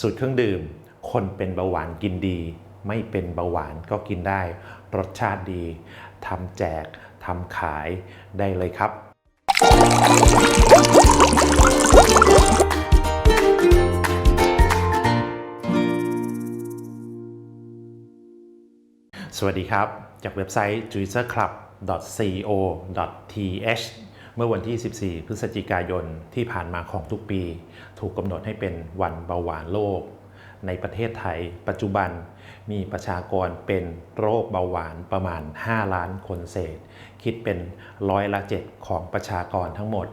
สูตรเครื่องดื่ม คนเป็นเบาหวานกินดี ไม่เป็นเบาหวานก็กินได้ รสชาติดีทำแจกทำขายได้เลยครับ สวัสดีครับ จากเว็บไซต์ juicerclub.co.th เมื่อวันที่ 14 พฤศจิกายนที่ผ่านมาของทุกปี ถูกกำหนดให้เป็นวันเบาหวานโลก ในประเทศไทย ปัจจุบันมีประชากรเป็นโรคเบาหวานประมาณ 5 ล้านคนเศษ คิดเป็นร้อยละ 7 ของประชากรทั้งหมด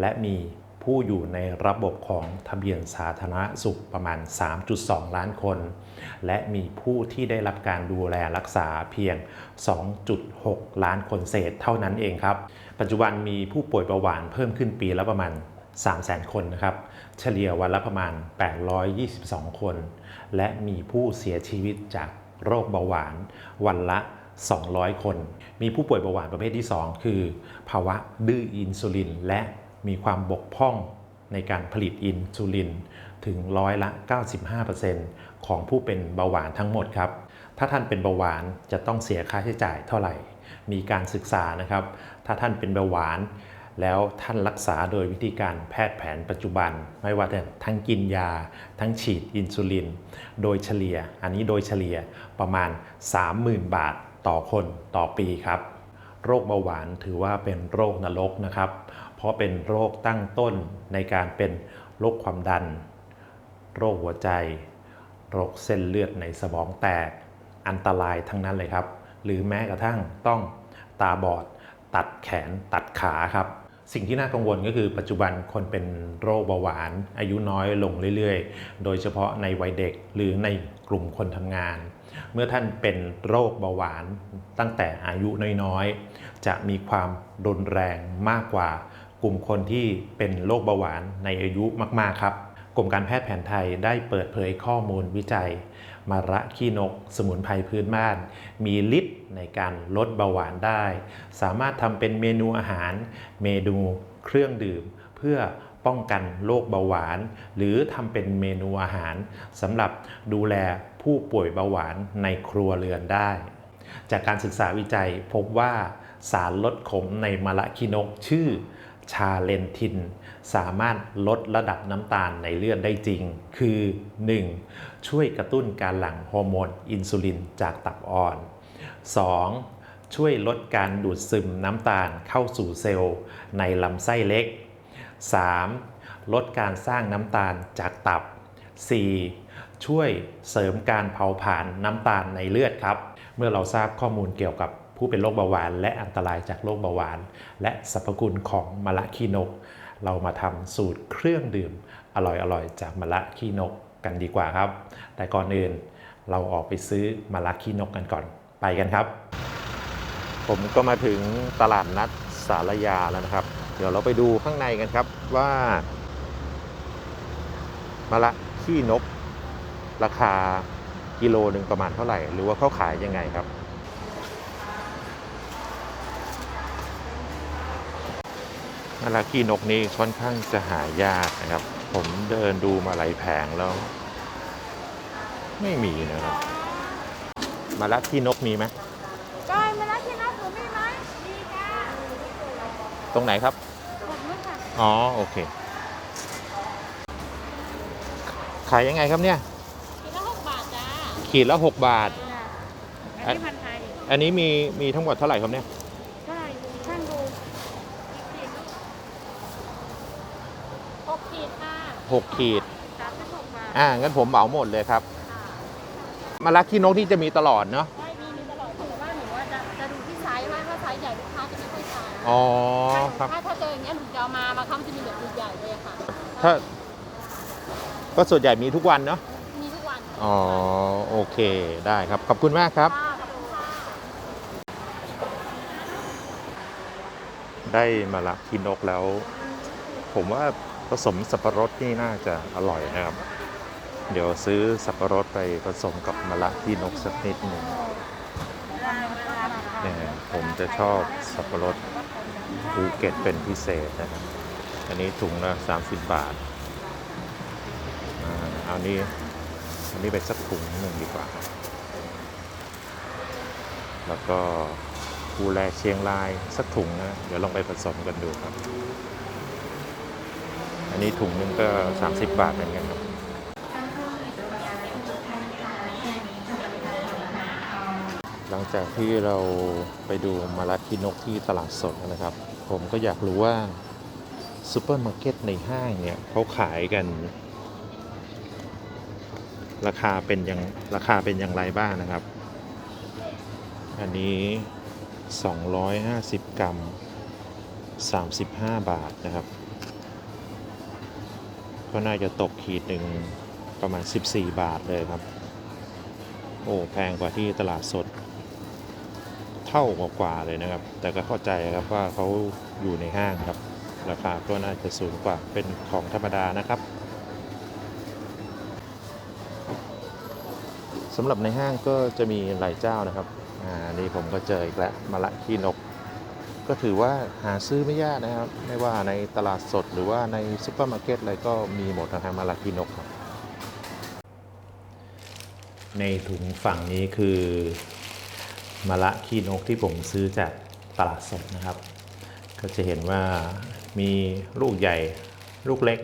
และมี ผู้อยู่ในระบบของทะเบียนสาธารณสุขประมาณ 3.2 ล้านคน และมีผู้ที่ได้รับการดูแลรักษาเพียง 2.6 ล้านคนเศษเท่านั้นเองครับ ปัจจุบันมีผู้ป่วยเบาหวานเพิ่มขึ้นปีละประมาณ 300,000 คนนะครับ เฉลี่ยวันละประมาณ 822 คน และมีผู้เสียชีวิตจากโรคเบาหวานวันละ200 คน มีผู้ป่วยเบาหวานประเภทที่ 2 คือ ภาวะดื้ออินซูลิน และ มีความบกพร่องในการผลิตอินซูลินถึงร้อยละ 95%ของผู้เป็นเบาหวานทั้งหมดครับ ถ้าท่านเป็นเบาหวานจะต้องเสียค่าใช้จ่ายเท่าไหร่ มีการศึกษานะครับ ถ้าท่านเป็นเบาหวาน แล้วท่านรักษาโดยวิธีการแพทย์แผนปัจจุบัน ไม่ว่าจะทั้งกินยา ทั้งฉีดอินซูลิน โดยเฉลี่ย อันนี้โดยเฉลี่ยประมาณ 30,000 บาทต่อคนต่อปีครับ โรคเบาหวานถือว่าเป็นโรคนรกนะครับ ราะเป็นโรคตั้งต้นในการเป็นโรคความดัน โรคหัวใจ โรคเส้นเลือดในสมองแตก อันตรายทั้งนั้นเลยครับ หรือแม้กระทั่งต้องตาบอด ตัดแขนตัดขาครับ สิ่งที่น่ากังวลก็คือปัจจุบันคนเป็นโรคเบาหวาน อายุน้อยลงเรื่อยๆ โดยเฉพาะในวัยเด็กหรือในกลุ่มคนทำงาน เมื่อท่านเป็นโรคเบาหวานตั้งแต่อายุน้อยๆ จะมีความรุนแรงมากกว่า กลุ่มคนที่เป็นโรคเบาหวานในอายุมาก ๆ ครับ กรมการแพทย์แผนไทยได้เปิดเผยข้อมูลวิจัย มาระขี้นก สมุนไพรพื้นบ้าน มีฤทธิ์ในการลดเบาหวานได้ สามารถทำเป็นเมนูอาหาร เมนูเครื่องดื่ม เพื่อป้องกันโรคเบาหวาน หรือทำเป็นเมนูอาหารสำหรับดูแลผู้ป่วยเบาหวานในครัวเรือนได้ จากการศึกษาวิจัยพบว่าสารลดขมในมะละขี้นกชื่อ ชาเลนทิน สามารถลดระดับน้ำตาลในเลือดได้จริง คือ 1. ช่วยกระตุ้นการหลั่งฮอร์โมนอินซูลินจากตับอ่อน 2. ช่วยลดการดูดซึมน้ำตาลเข้าสู่เซลล์ในลำไส้เล็ก 3. ลดการสร้างน้ำตาลจากตับ 4. ช่วยเสริมการเผาผลาญน้ำตาลในเลือดครับ เมื่อเราทราบข้อมูลเกี่ยวกับ ผู้เป็นโรคเบาหวาน และอันตรายจากโรคเบาหวาน และสรรพคุณของมะละขี้นก เรามาทำสูตรเครื่องดื่มอร่อยๆ จากมะละขี้นกกันดีกว่าครับ แต่ก่อนอื่นเราออกไปซื้อมะละขี้นกกันก่อนไปกันครับ ผมก็มาถึงตลาดนัดสารยาแล้วนะครับ เดี๋ยวเราไปดูข้างในกันครับว่ามะละขี้นก ราคากิโลหนึ่งประมาณเท่าไหร่ หรือว่าเขาขายยังไงครับ มะละขี้นกนี่ค่อนข้างจะหายากนะครับ ผมเดินดูมาหลายแผงแล้ว ไม่มีนะครับมะละขี้นกมีไหมจอยมาแล้วที่นัดหนูมีไหมมีค่ะตรงไหนครับผมด้วยค่ะอ๋อโอเคขายยังไงครับเนี่ยกินละหกบาทจ้าขีดละ6บาท อันนี้พันไทยอันนี้มีมีทั้งหมดเท่าไหร่ครับเนี่ย 36 ขีด อ่า งั้นผมเหมาหมดเลยครับ มาลักขี้นกที่จะมีตลอดเนาะมีตลอดแต่ว่าหนูว่าจะจะดูที่ไซส์ว่าถ้าไซส์ใหญ่ลูกค้าจะไม่ค่อยทานอ๋อถ้าถ้าเจออย่างเงี้ยหนูจะเอามามาค้ำจะมีแบบใหญ่เลยค่ะ ถ้า ก็ส่วนใหญ่มีทุกวันเนาะ มีทุกวัน อ๋อ โอเค ได้ครับ ขอบคุณมากครับ ได้มาลักขี้นกแล้ว ผมว่า ผสมสับปะรดนี่น่าจะอร่อยนะครับ เดี๋ยวซื้อสับปะรดไปผสมกับมะละขี้นกสักนิดหนึ่งเนี่ยผมจะชอบสับปะรดภูเก็ตเป็นพิเศษนะครับ อันนี้ถุงละ30 บาทอ่าเอาอานี้อันนี้ไปสักถุงหนึ่งดีกว่า แล้วก็ภูแลเชียงรายสักถุงนะ เดี๋ยวลองไปผสมกันดูครับ อันนี้ถุงหนึงก็ 30 บาทเหมือนกันครับหลังจากที่เราไปดูมาลัดคินกที่ตลาดสดนะครับ ผมก็อยากรู้ว่าซูเปอร์มาร์เก็ตในห้างเนี่ยเขาขายกัน ราคาเป็นยังราคาเป็นอย่างไรบ้างนะครับ อันนี้ 250 กรัม 35 บาทนะครับ ก็น่าจะตกขีดหนึ่งประมาณ 14 บาทเลยครับ โอ้แพงกว่าที่ตลาดสด เท่ากว่าเลยนะครับ แต่ก็เข้าใจครับว่าเขาอยู่ในห้างครับ ราคาก็น่าจะสูงกว่าเป็นของธรรมดานะครับสำหรับในห้างก็จะมีหลายเจ้านะครับ อ่า นี่ผมก็เจออีกแล้วมะละขี้นก ก็ถือว่าหาซื้อไม่ยากนะครับ ไม่ว่าในตลาดสดหรือว่าในซุปเปอร์มาร์เก็ตอะไรก็มีหมดนะครับมะละขี้นกครับ ในถุงฝั่งนี้คือมะละขี้นกที่ผมซื้อจากตลาดสดนะครับ ก็จะเห็นว่ามีลูกใหญ่ลูกเล็ก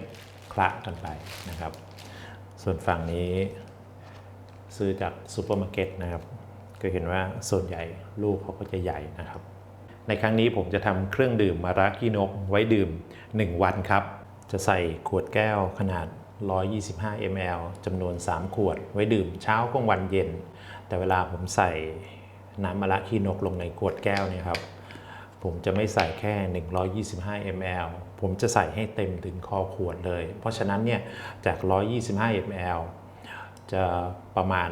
คละกันไปนะครับ ส่วนฝั่งนี้ซื้อจากซูเปอร์มาร์เก็ตนะครับ ก็เห็นว่าส่วนใหญ่ลูกเขาก็จะใหญ่นะครับ ในครั้งนี้ผมจะทำเครื่องดื่มมาราขี้นกไว้ดื่ม 1 วันครับ จะใส่ขวดแก้วขนาด 125 ml จำนวน 3 ขวด ไว้ดื่มเช้ากลางวันเย็น แต่เวลาผมใส่น้ำมะระขี้นกลงในขวดแก้วนี่ครับ ผมจะไม่ใส่แค่ 125 ml ผมจะใส่ให้เต็มถึงคอขวดเลย เพราะฉะนั้นเนี่ยจาก 125 ml จะประมาณ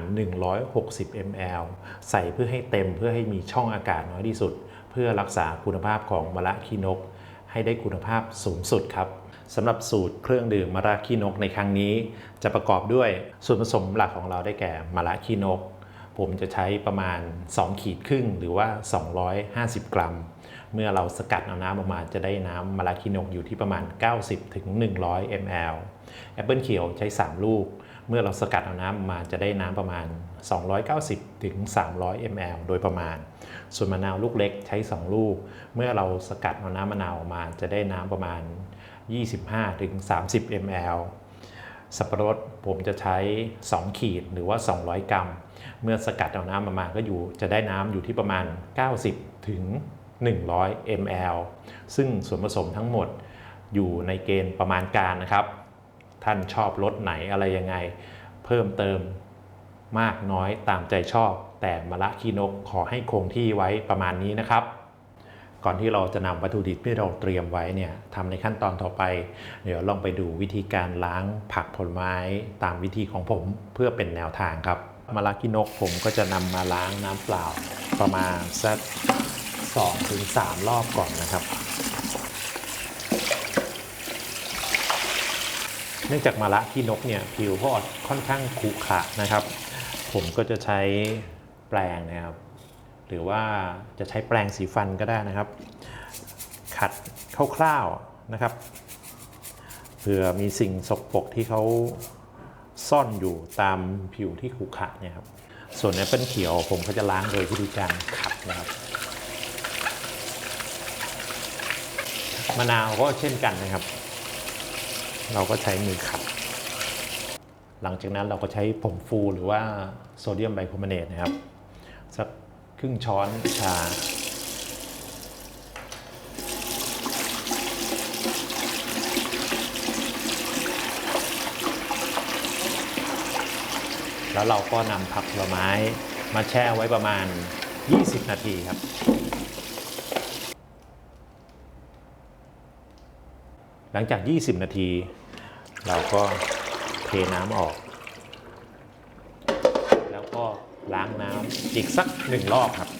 160 ml ใส่เพื่อให้เต็มเพื่อให้มีช่องอากาศน้อยที่สุด พื่อรักษาคุณภาพของมะระขี้นก ให้ได้คุณภาพสูงสุดครับสำหรับสูตรเครื่องดื่มมะระขี้นกในครั้งนี้ จะประกอบด้วยส่วนผสมหลักของเราได้แก่มะระขี้นก ผมจะใช้ประมาณ 2 ขีดครึ่งหรือว่า 250 กรัม เมื่อเราสกัดเอาน้ำออกมาจะได้น้ำมะระขี้นกอยู่ที่ประมาณ 90ถึง100 ml แอปเปิลเขียวใช้ 3 ลูก เมื่อเราสกัดเอาน้ำออกมาจะได้น้ำประมาณ 290ถึง300 ml โดยประมาณ ส่วนมะนาวลูกเล็กใช้ 2 ลูก เมื่อเราสกัดเอาน้ำมะนาวออกมาจะได้น้ำประมาณ 25ถึง30 ml สับปะรดผมจะใช้ 2 ขีดหรือว่า 200 กรัม เมื่อสกัดเอาน้ำออกมาก็อยู่ จะได้น้ำอยู่ที่ประมาณ 90 ถึง 100 ml ซึ่งส่วนผสมทั้งหมดอยู่ในเกณฑ์ประมาณการนะครับ ท่านชอบรสไหนอะไรยังไง เพิ่มเติม มากน้อยตามใจชอบ แต่มะละขี้นกขอให้คงที่ไว้ประมาณนี้นะครับ ก่อนที่เราจะนำวัตถุดิบที่เราเตรียมไว้เนี่ยทำในขั้นตอนต่อไป เดี๋ยวลองไปดูวิธีการล้างผักผลไม้ตามวิธีของผมเพื่อเป็นแนวทางครับมะละกินกผมก็จะนำมาล้างน้ำเปล่าประมาณสัก2ถึง3รอบก่อนนะครับเนื่องจากมะละขี้นกเนี่ยผิวก็ค่อนข้างขรุขระนะครับ ผมก็จะใช้แปรงนะครับ หรือว่าจะใช้แปรงสีฟันก็ได้นะครับ ขัดคร่าวๆนะครับเผื่อมีสิ่งสกปรกที่เขาซ่อนอยู่ตามผิวที่ขรุขระเนี่ยครับ ส่วนแอปเปิลเขียวผมก็จะล้างโดยวิธีการขัดนะครับมะนาวก็เช่นกันนะครับ เราก็ใช้มือขัด หลังจากนั้นเราก็ใช้ผงฟูหรือว่าโซเดียมไบคาร์บอเนตนะครับ สักครึ่งช้อนชา แล้วเราก็นำผักผลไม้มาแช่ไว้ประมาณ 20 นาทีครับหลังจาก 20 นาที เราก็ เทน้ำออก แล้วก็ล้างน้ำอีกสักหนึ่งรอบครับ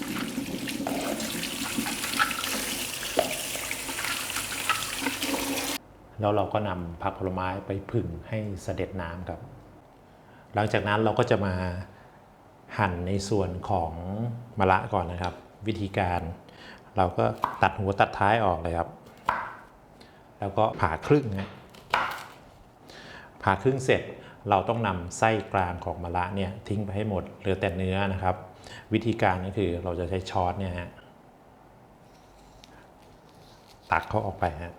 แล้วเราก็นำผักผลไม้ไปผึ่งให้เสด็จน้ำครับ หลังจากนั้นเราก็จะมาหั่นในส่วนของมะระก่อนนะครับ วิธีการเราก็ตัดหัวตัดท้ายออกเลยครับ แล้วก็ผ่าครึ่งนะ ผ่าครึ่งเสร็จเราต้องนำไส้กลางของมะระเนี่ยทิ้งไปให้หมดเหลือแต่เนื้อนะครับ วิธีการก็คือเราจะใช้ช้อนเนี่ยฮะตักเขาออกไปฮะ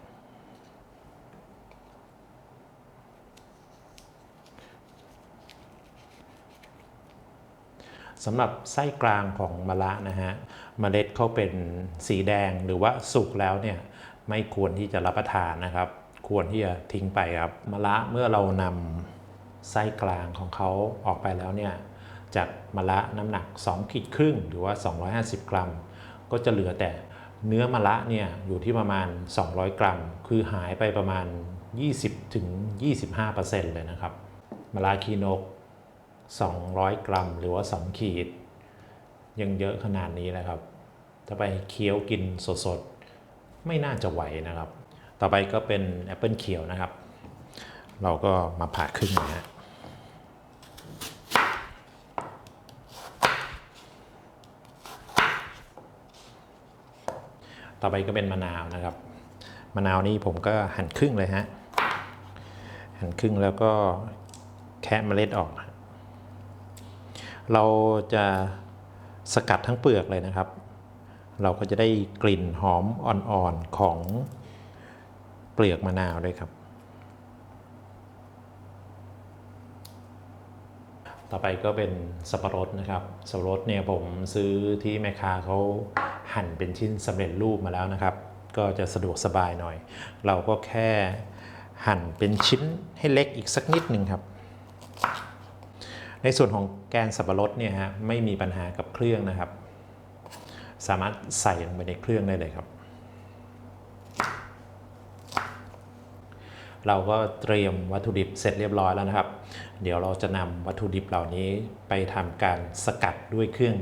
สำหรับไส้กลางของมะระนะฮะเมล็ดเขาเป็นสีแดงหรือว่าสุกแล้วเนี่ยไม่ควรที่จะรับประทานนะครับ ควรที่จะทิ้งไปครับมะระเมื่อเรานำไส้กลางของเขาออกไปแล้วเนี่ยจากมะระน้ำหนัก2ขีดครึ่งหรือว่า 250 กรัม ก็จะเหลือแต่เนื้อมะระเนี่ยอยู่ที่ประมาณ 200 กรัม คือหายไปประมาณ 20-25%เลยนะครับมะระคีนก 200 กรัม หรือว่า 2 ขีด ยังเยอะขนาดนี้นะครับ ถ้าไปเคี้ยวกินสดๆ ไม่น่าจะไหวนะครับ ต่อไปก็เป็นแอปเปิลเขียวนะครับ เราก็มาผ่าครึ่งนะฮะต่อไปก็เป็นมะนาวนะครับ มะนาวนี่ผมก็หั่นครึ่งเลยฮะ หั่นครึ่งแล้วก็แคะเมล็ดออก เราจะสกัดทั้งเปลือกเลยนะครับ เราก็จะได้กลิ่นหอมอ่อนๆของ เปลือกมะนาวด้วยครับ ต่อไปก็เป็นสับปะรดนะครับ สับปะรดเนี่ยผมซื้อที่แม่ค้าเขาหั่นเป็นชิ้นสำเร็จรูปมาแล้วนะครับ ก็จะสะดวกสบายหน่อย เราก็แค่หั่นเป็นชิ้นให้เล็กอีกสักนิดหนึ่งครับ ในส่วนของแกนสับปะรดเนี่ยฮะไม่มีปัญหากับเครื่องนะครับ สามารถใส่ลงไปในเครื่องได้เลยครับ เราก็เตรียมวัตถุดิบเสร็จเรียบร้อยแล้วนะครับ เดี๋ยวเราจะนำวัตถุดิบเหล่านี้ไปทำการสกัดด้วยเครื่อง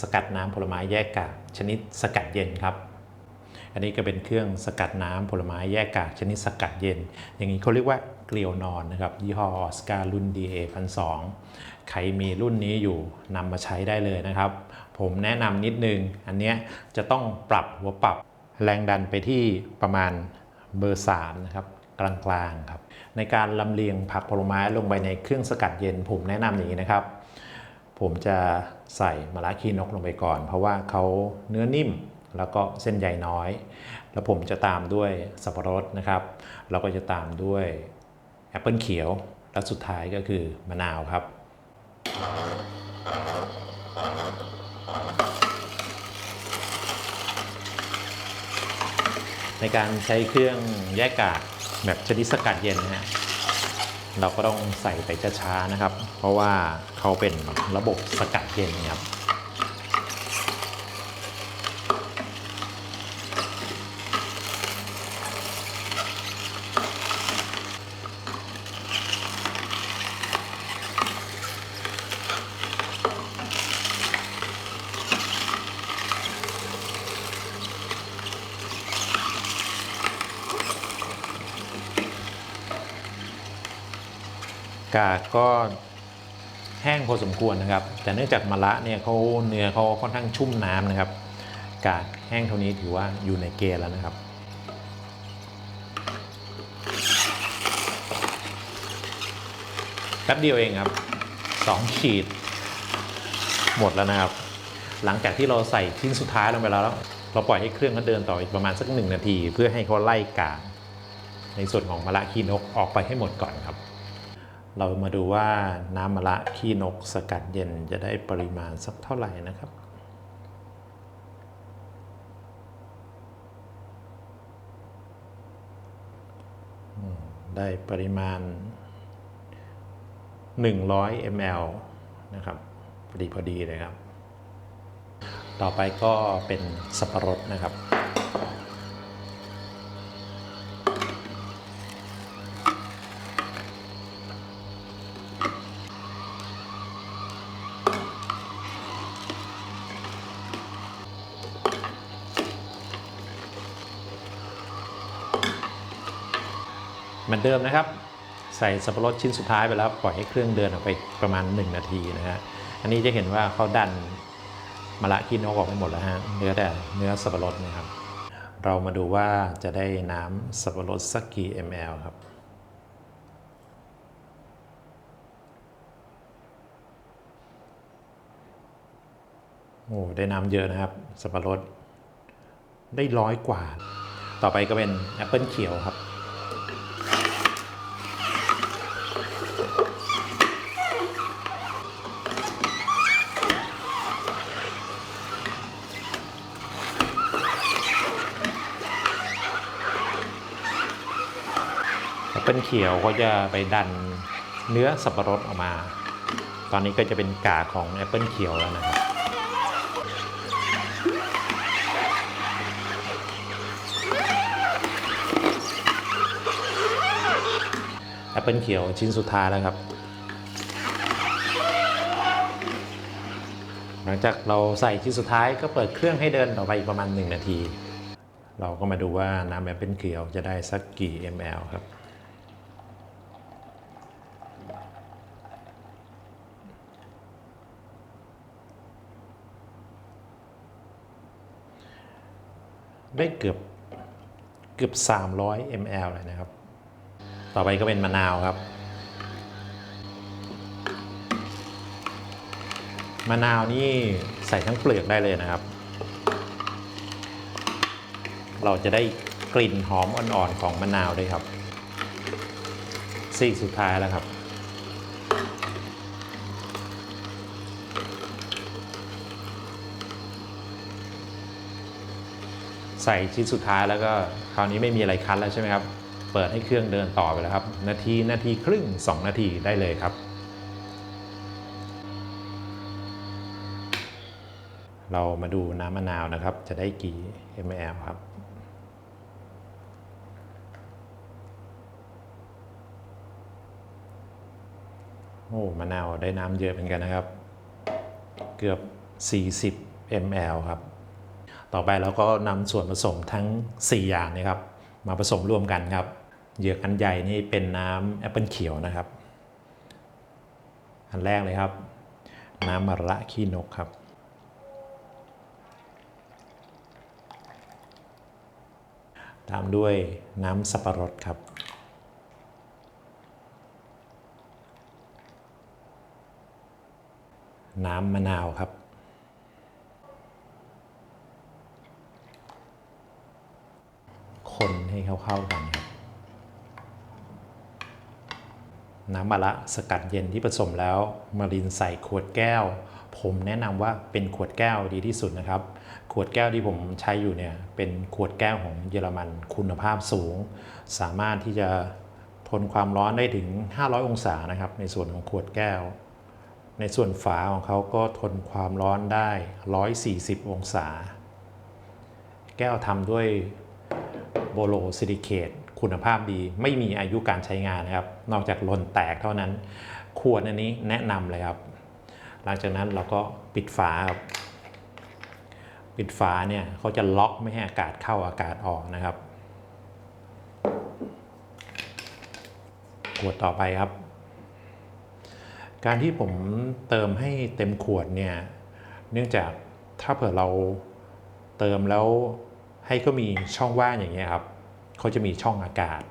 สกัดน้ำผลไม้แยกกากชนิดสกัดเย็นครับอันนี้ก็เป็นเครื่องสกัดน้ำผลไม้แยกกากชนิดสกัดเย็น อย่างนี้เขาเรียกว่าเกลียวนอนนะครับยี่ห้อออสการ์รุ่น DA 1 2ใครมีรุ่นนี้อยู่นำมาใช้ได้เลยนะครับ ผมแนะนำนิดนึง อันเนี้ยจะต้องปรับหัวปรับแรงดันไปที่ประมาณเบอร์3นะครับ กลางๆครับในการลำเลียงผักผลไม้ลงไปในเครื่องสกัดเย็นผมแนะนำอย่างนี้นะครับ ผมจะใส่มะระขี้นกลงไปก่อน เพราะว่าเขาเนื้อนิ่มแล้วก็เส้นใยน้อย แล้วผมจะตามด้วยสับปะรดนะครับ แล้วก็จะตามด้วยแอปเปิลเขียว และสุดท้ายก็คือมะนาวครับ ในการใช้เครื่องแยกกาก แบบชนิดสกัดเย็นนะฮะเราก็ต้องใส่ไปช้าๆนะครับ เพราะว่าเขาเป็นระบบสกัดเย็นครับ กากก็แห้งพอสมควรนะครับ แต่เนื่องจากมะระเนี่ยเขาเนื้อเขาค่อนข้างชุ่มน้ำนะครับ กากแห้งเท่านี้ถือว่าอยู่ในเกณฑ์แล้วนะครับ แป๊บเดียวเองครับสองขีด หมดแล้วนะครับ หลังจากที่เราใส่ชิ้นสุดท้ายลงไปแล้ว เราปล่อยให้เครื่องเขาเดินต่ออีกประมาณสักหนึ่งนาที เพื่อให้เขาไล่กากในส่วนของมะระขี้นกออกไปให้หมดก่อน เรามาดูว่าน้ำมะระขี้นกสกัดเย็นจะได้ปริมาณสักเท่าไหร่นะครับ ได้ปริมาณ 100 ml นะครับพอดีพอดีเลยครับ ต่อไปก็เป็นสับปะรดนะครับ เดิมนะครับ ใส่สับปะรดชิ้นสุดท้ายไปแล้วปล่อยให้เครื่องเดินออกไปประมาณ 1 นาทีนะฮะอันนี้จะเห็นว่าเขาดันมะละขี้นกออกไปหมดแล้วฮะเนื้อแต่เนื้อสับปะรดนะครับ เรามาดูว่าจะได้น้ำสับปะรดสักกี่ ml ครับโอ้ได้น้ำเยอะนะครับ สับปะรดได้ร้อยกว่า ต่อไปก็เป็นแอปเปิลเขียวครับ แอปเปิลเขียวก็จะไปดันเนื้อสับปะรดออกมา ตอนนี้ก็จะเป็นกากของแอปเปิลเขียวแล้วนะครับแอปเปิลเขียวชิ้นสุดท้ายแล้วครับ หลังจากเราใส่ชิ้นสุดท้ายก็เปิดเครื่องให้เดินต่อไปอีกประมาณ 1 นาที เราก็มาดูว่าน้ำแอปเปิลเขียวจะได้สักกี่ ml ครับ ได้เกือบเกือบ 300 ml เลยนะครับ ต่อไปก็เป็นมะนาวครับ มะนาวนี่ใส่ทั้งเปลือกได้เลยนะครับ เราจะได้กลิ่นหอมอ่อนๆของมะนาวด้วยครับซีกสุดท้ายแล้วครับ ใส่ชิ้นสุดท้ายแล้วก็คราวนี้ไม่มีอะไรคั้นแล้วใช่ไหมครับ เปิดให้เครื่องเดินต่อไปแล้วครับ นาทีนาทีครึ่ง 2 นาทีได้เลยครับ เรามาดูน้ำมะนาวนะครับ จะได้กี่ ml ครับโอ้มะนาวได้น้ำเยอะเหมือนกันนะครับ เกือบ 40 ml ครับ ต่อไปเราก็นำส่วนผสมทั้ง 4 อย่างเนะครับ มาผสมรวมกันครับ เหยือกอันใหญ่นี่เป็นน้ำแอปเปิลเขียวนะครับ อันแรกเลยครับ น้ำมะระขี้นกครับ ตามด้วยน้ำสับปะรดครับน้ำมะนาวครับ คนให้เข้าๆกันครับน้ำมะระสกัดเย็นที่ผสมแล้ว มารินใส่ขวดแก้ว ผมแนะนำว่าเป็นขวดแก้วดีที่สุดนะครับ ขวดแก้วที่ผมใช้อยู่เนี่ยเป็นขวดแก้วของเยอรมันคุณภาพสูง สามารถที่จะทนความร้อนได้ถึง 500 องศานะครับ ในส่วนของขวดแก้ว ในส่วนฝาของเขาก็ทนความร้อนได้ 140 องศา แก้วทำด้วย โบโลซิลิเคตคุณภาพดี ไม่มีอายุการใช้งานนะครับ นอกจากลนแตกเท่านั้น ขวดอันนี้แนะนำเลยครับ หลังจากนั้นเราก็ปิดฝาครับปิดฝาเนี่ยเขาจะล็อกไม่ให้อากาศเข้าอากาศออกนะครับขวดต่อไปครับ การที่ผมเติมให้เต็มขวดเนี่ย เนื่องจากถ้าเผื่อเราเติมแล้ว ให้ก็มีช่องว่างอย่างเงี้ยครับเขาจะมีช่องอากาศ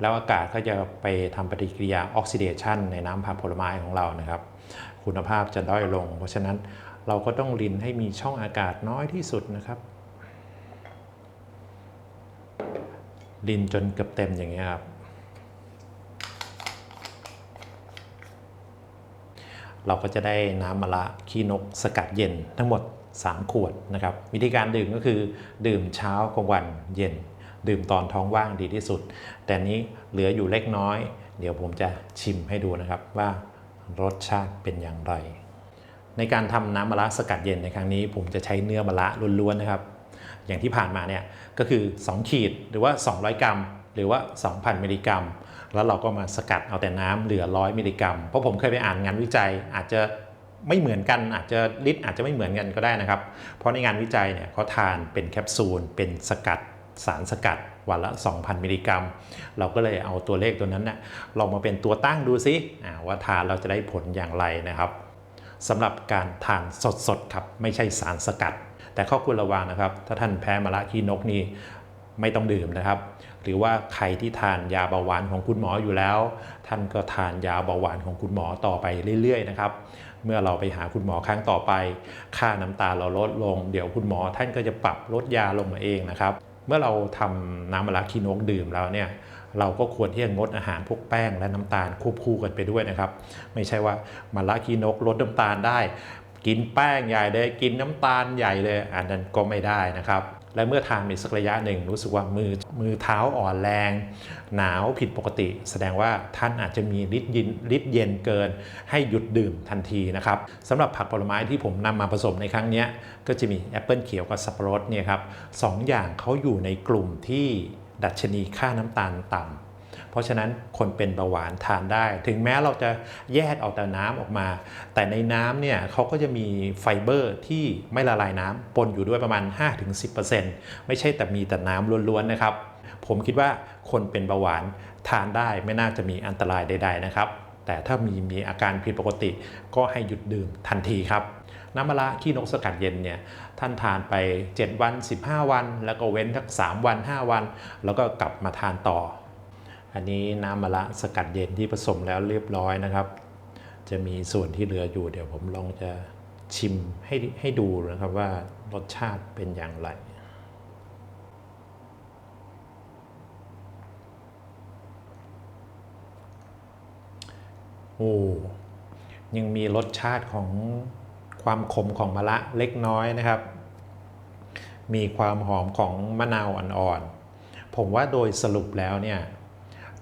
แล้วอากาศก็จะไปทำปฏิกิริยาออกซิเดชันในน้ำผักผลไม้ของเรานะครับ คุณภาพจะด้อยลง เพราะฉะนั้นเราก็ต้องรินให้มีช่องอากาศน้อยที่สุดนะครับรินจนเกือบเต็มอย่างเงี้ยครับเราก็จะได้น้ำมะระขี้นกสกัดเย็นทั้งหมด 3 ขวดนะครับวิธีการดื่มก็คือดื่มเช้ากลางวันเย็น ดื่มตอนท้องว่างดีที่สุด แต่นี้เหลืออยู่เล็กน้อย เดี๋ยวผมจะชิมให้ดูนะครับว่ารสชาติเป็นอย่างไร ในการทำน้ำมะระสกัดเย็นในครั้งนี้ ผมจะใช้เนื้อมะระล้วนๆนะครับ อย่างที่ผ่านมาเนี่ยก็คือ 2 ขีดหรือว่า 200 กรัม หรือว่า 2,000 มิลลิกรัม แล้วเราก็มาสกัดเอาแต่น้ำเหลือ 100 มิลลิกรัม เพราะผมเคยไปอ่านงานวิจัยอาจจะ ไม่เหมือนกันอาจจะลิตรอาจจะไม่เหมือนกันก็ได้นะครับ เพราะในงานวิจัยเนี่ยเขาทานเป็นแคปซูล เป็นสกัดสารสกัดวันละ 2,000 มิลลิกรัม เราก็เลยเอาตัวเลขตัวนั้นนะลองมาเป็นตัวตั้งดูซิว่าทานเราจะได้ผลอย่างไรนะครับสำหรับการทานสดๆครับไม่ใช่สารสกัด แต่ข้อควรระวังนะครับ ถ้าท่านแพ้มะระขี้นกนี่ไม่ต้องดื่มนะครับ หรือว่าใครที่ทานยาเบาหวานของคุณหมออยู่แล้ว ท่านก็ทานยาเบาหวานของคุณหมอต่อไปเรื่อยๆนะครับ เมื่อเราไปหาคุณหมอครั้งต่อไป ค่าน้ำตาลเราลดลง เดี๋ยวคุณหมอท่านก็จะปรับลดยาลงมาเองนะครับ เมื่อเราทำน้ำมะระคีนกดื่มแล้วเนี่ยเราก็ควรที่จะงดอาหารพวกแป้งและน้ำตาลควบคู่กันไปด้วยนะครับ ไม่ใช่ว่ามะระคีนกลดน้ำตาลได้ กินแป้งใหญ่เลยกินน้ำตาลใหญ่เลยอันนั้นก็ไม่ได้นะครับ และเมื่อทานไปสักระยะหนึ่งรู้สึกว่ามือมือเท้าอ่อนแรง หนาวผิดปกติ แสดงว่าท่านอาจจะมีฤทธิ์เย็นฤทธิ์เย็นเกิน ให้หยุดดื่มทันทีนะครับสำหรับผักผลไม้ที่ผมนำมาผสมในครั้งนี้ก็จะมีแอปเปิลเขียวกับสับปะรดเนี่ยครับสองอย่างเขาอยู่ในกลุ่มที่ดัชนีค่าน้ำตาลต่ำ เพราะฉะนั้นคนเป็นเบาหวานทานได้ ถึงแม้เราจะแยกเอาแต่น้ำออกมา แต่ในน้ำเนี่ยเขาก็จะมีไฟเบอร์ที่ไม่ละลายน้ำปนอยู่ด้วยประมาณ 5-10%ไม่ใช่แต่มีแต่น้ำล้วนๆนะครับ ผมคิดว่าคนเป็นเบาหวานทานได้ไม่น่าจะมีอันตรายใด ๆ นะครับ แต่ถ้ามีมีอาการผิดปกติก็ให้หยุดดื่มทันทีครับน้ำมะระขี้นกสกัดเย็นเนี่ยท่านทานไป 7 วัน 15 วัน แล้วก็เว้นทัก 3 วัน 5 วัน แล้วก็กลับมาทานต่อ อันนี้น้ำมะระสกัดเย็นที่ผสมแล้วเรียบร้อยนะครับ จะมีส่วนที่เหลืออยู่ เดี๋ยวผมลองจะชิมให้ให้ดูนะครับว่ารสชาติเป็นอย่างไรโอ้ยังมีรสชาติของความขมของมะระเล็กน้อยนะครับ มีความหอมของมะนาวอ่อนๆผมว่าโดยสรุปแล้วเนี่ย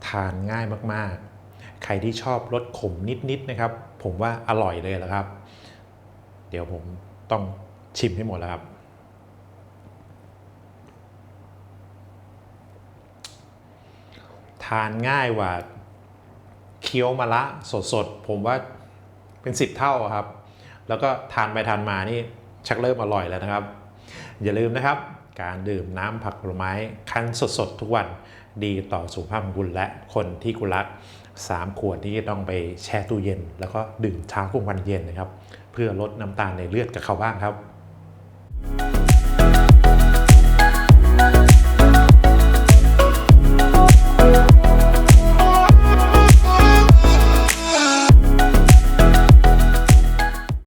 ทานง่ายมากๆ ใครที่ชอบรสขมนิดๆนะครับ ผมว่าอร่อยเลยละครับ เดี๋ยวผมต้องชิมให้หมดแล้วครับ ทานง่ายกว่าเคี้ยวมะระสดๆ ผมว่าเป็นสิบเท่าครับ แล้วก็ทานไปทานมานี่ชักเริ่มอร่อยแล้วนะครับ อย่าลืมนะครับ การดื่มน้ำผักผลไม้คั้นสดๆ ทุกวัน ดีต่อสุขภาพของคุณและคนที่คุณรัก 3 ขวดที่ต้องไปแช่ตู้เย็น แล้วก็ดื่มเช้ากลางวันเย็นนะครับ เพื่อลดน้ำตาลในเลือดกับเขาบ้างครับ